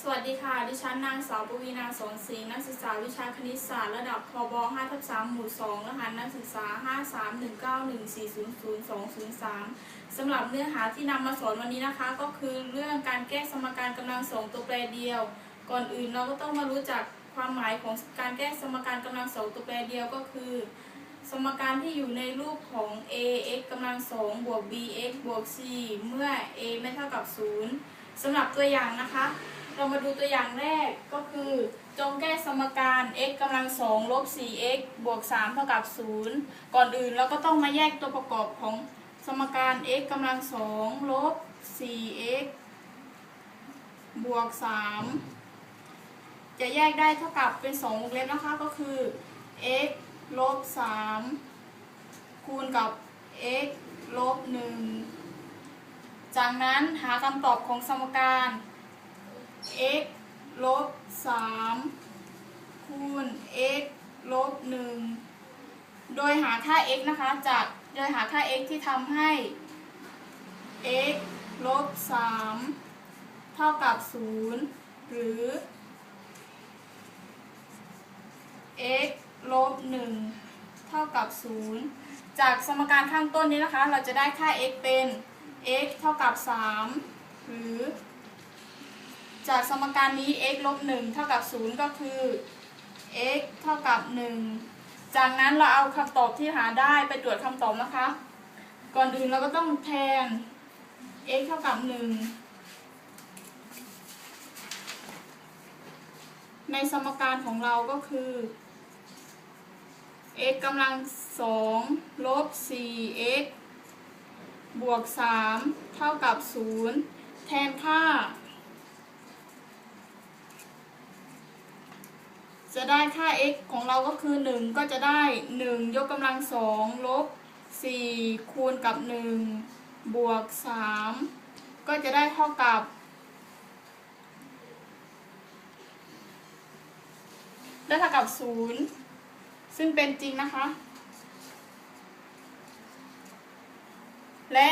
สวัสดีค่ะ ดิฉันนางสาวปวีนาสอนศรีนักศึกษาวิชาคณิตศาสตร์ระดับพบ5ทับ3หมู่ 2 รหัสนักศึกษา 53191400203 สำหรับเนื้อหาที่นำมาสอนวันนี้นะคะ ก็คือเรื่องการแก้สมการกำลังสองตัวแปรเดียว ก่อนอื่นเราก็ต้องมารู้จักความหมายของการแก้สมการกำลังสองตัวแปรเดียวก็คือ สมการที่อยู่ในรูปของ ax กำลังสองบวก bx บวก c เมื่อ a ไม่เท่ากับ 0 สำหรับตัวอย่างนะคะ เรามาดูตัวอย่างแรกก็คือ จงแก้สมการ x กำลังสองลบ 4x บวก 3 เท่ากับ 0 ก่อนอื่นเราก็ต้องมาแยกตัวประกอบของสมการ x กำลังสองลบ 4x บวก 3 จะแยกได้เท่ากับเป็น2วงเล็บนะคะก็คือ x ลบ 3 คูณกับ x ลบ 1 จากนั้นหาคำตอบของสมการ x ลบ3คูณ x ลบ1โดยหาค่า x นะคะ จากโดยหาค่า x ที่ทำให้ x ลบ3เท่ากับ 0 หรือ x ลบ1เท่ากับ 0 จากสมการข้างต้นนี้นะคะ เราจะได้ค่า x เป็น x เท่ากับ 3 หรือ จากสมการนี้ x ลบ1เท่ากับ 0 ก็คือ x เท่ากับ 1 จากนั้นเราเอาคำตอบที่หาได้ไปตรวจคำตอบนะคะ ก่อนอื่นเราก็ต้องแทน x เท่ากับ 1 ในสมการของเราก็คือ x กำลัง 2 ลบ 4x บวก 3 เท่ากับ 0 แทนค่า จะได้ค่า x ของเราก็คือ 1 ก็จะได้ 1 ยกกำลัง 2 ลบ 4 คูณกับ 1 บวก 3 ก็จะได้เท่ากับได้เท่ากับ 0 ซึ่งเป็นจริงนะคะ และ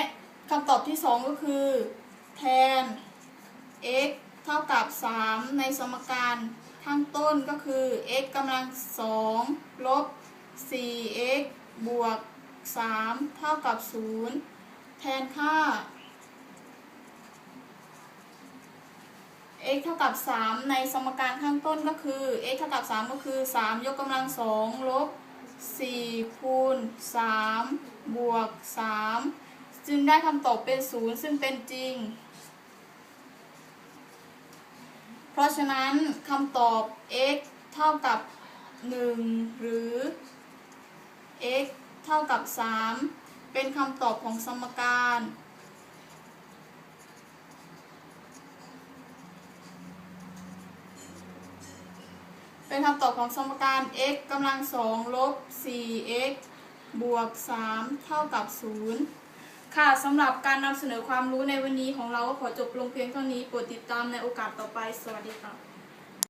คำตอบที่ 2 ก็คือ แทน x เท่ากับ 3 ในสมการข้างต้นก็คือ x กำลัง2ลบ 4x บวก 3 เท่ากับ 0 แทนค่า x เท่ากับ 3 ในสมการข้างต้นก็คือ x เท่ากับ 3 ก็คือ 3 ยกกำลัง2ลบ 4 คูณ 3 บวก 3 จึงได้คำตอบเป็น0ซึ่งเป็นจริง เพราะฉะนั้นคำตอบ x เท่ากับ 1 หรือ x เท่ากับ 3 เป็นคำตอบของสมการ เป็นคำตอบของสมการ x กำลัง2ลบ 4x บวก 3 เท่ากับ 0 ค่ะสำหรับการนำเสนอความรู้ในวันนี้ของเราก็ขอจบลงเพียงเท่านี้โปรดติดตามในโอกาสต่อไป สวัสดีค่ะ